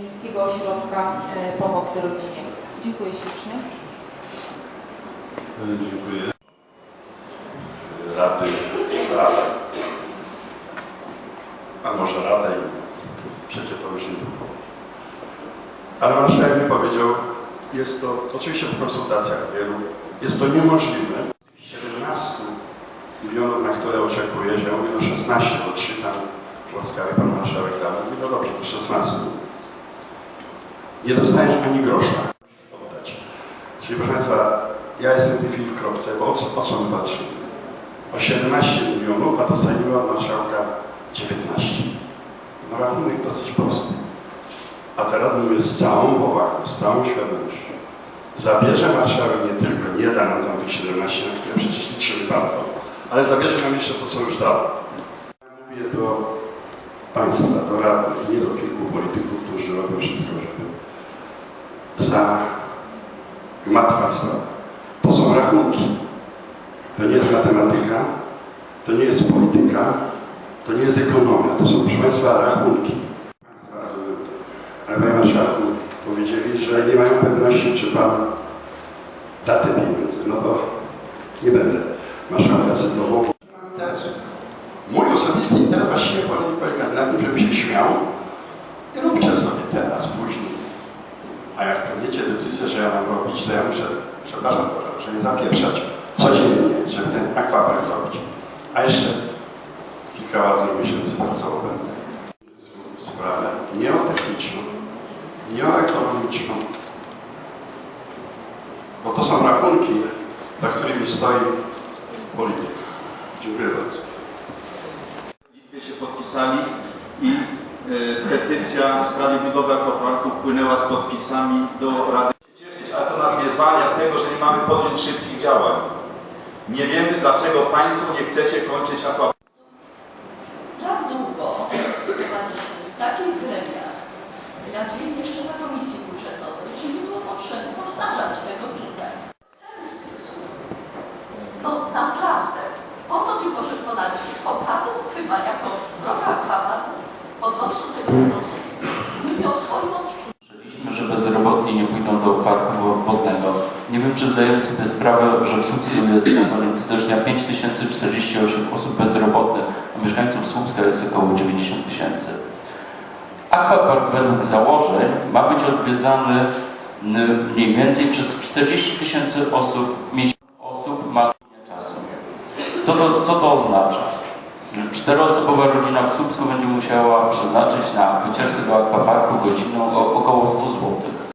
Miejskiego Ośrodka e, Pomocy Rodzinie. Dziękuję ślicznie. Dziękuję. Rady, Rada. A może Rada i przecież to już nie tylko. Ale marszałek mi powiedział, jest to oczywiście w konsultacjach wielu, jest to niemożliwe. 17 milionów, na które oczekuje się, mówię no 16, bo 3 tam pan marszałek dał. No dobrze, to 16. Nie dostaniesz ani grosza. Czyli proszę Państwa, ja jestem w tej chwili w kropce, bo o co, o co my patrzymy? O 17 milionów, a dostaniemy od marszałka 19. No rachunek dosyć prosty. A teraz mówię z całą powagą, z całą świadomością. Zabierze marszałek nie tylko, nie da nam tam tych 17, na które przecież liczymy bardzo, ale zabierze nam jeszcze to, co już dał. Mówię do Państwa, do radnych, nie do kilku polityków, którzy robią wszystko, żeby za gmatwa sprawa. To są rachunki. To nie jest matematyka, to nie jest polityka, to nie jest ekonomia, to są, proszę Państwa, rachunki. Ale Panie Marszałku, powiedzieli, że nie mają pewności, czy Pan da te pieniądze. No to nie będę Marszałka cytował. Mój osobisty interes właściwie polega na tym, żeby się śmiał i róbcie sobie teraz, później. Że ja mam robić, to ja muszę, przepraszam, proszę nie zapieprzać codziennie, żeby ten akwapark zrobić. A jeszcze kilka ładnych miesięcy pracował będę. Sprawę nie o techniczną, nie o ekonomiczną, bo to są rachunki, za którymi stoi polityk. Dziękuję bardzo. Liczbie się podpisali i e, petycja w sprawie budowy akwaparku wpłynęła z podpisami do Rady. Cieszyć, ale to nas nie zwalnia z tego, że nie mamy podjąć szybkich działań. Nie wiemy, dlaczego Państwo nie chcecie kończyć akwaparku. Tak długo dyskutowaliśmy w takich gremiach, jak wiem jeszcze na komisji budżetowej, że nie było potrzeby powtarzać tego tutaj. No naprawdę. Po to tylko, że Polacy z chyba jako droga akwaparku po prostu tego nie rozumiem. Mówię o swoim odczuciu. Myśleliśmy, że bezrobotni nie pójdą do parku wodnego. Nie wiem, czy zdajemy sobie sprawę, że w Słupsku jest na koniec stycznia 5048 osób bezrobotnych, a mieszkańców Słupska jest około 90 tysięcy. Aquapark według założeń ma być odwiedzany mniej więcej przez 40 tysięcy osób, osób ma czasu. Co to, co to oznacza? Czteroosobowa rodzina w Słupsku będzie musiała przeznaczyć na wycieczkę do akwaparku godzinną około 100